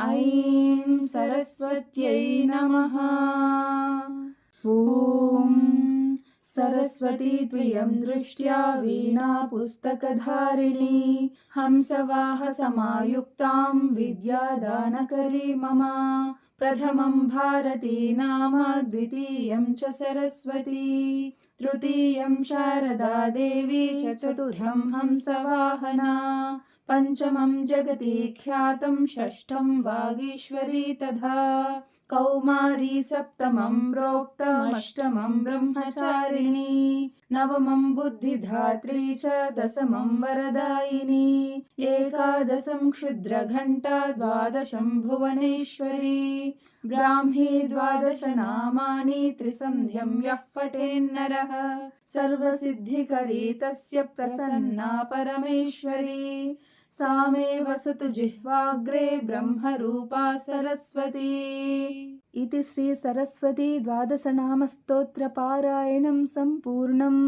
ऐं सरस्वत्यै नमः ॐ सरस्वती त्वयं दृष्ट्या वीणा पुस्तकधारिणी हंसवाहसमायुक्तां विद्यादानकरी मम प्रथमं भारती नाम द्वितीयं च सरस्वती तृतीयं शारदा देवी च चतुर्थं हंसवाहना पञ्चमं जगति ख्यातं षष्ठं वागीश्वरी तथा कौमारी सप्तमं प्रोक्तमष्टमं ब्रह्मचारिणी नवमं बुद्धिधात्री च दशमं वरदायिनी एकादशं क्षुद्रघण्टा द्वादशं भुवनेश्वरी ब्राह्मी द्वादशनामानि त्रिसन्ध्यं यः पठेन्नरः सर्वसिद्धिकरी तस्य प्रसन्ना परमेश्वरी सा मे वसतु जिह्वाग्रे ब्रह्मरूपा सरस्वती इति श्री सरस्वती द्वादशनामस्तोत्रपारायणं सम्पूर्णम्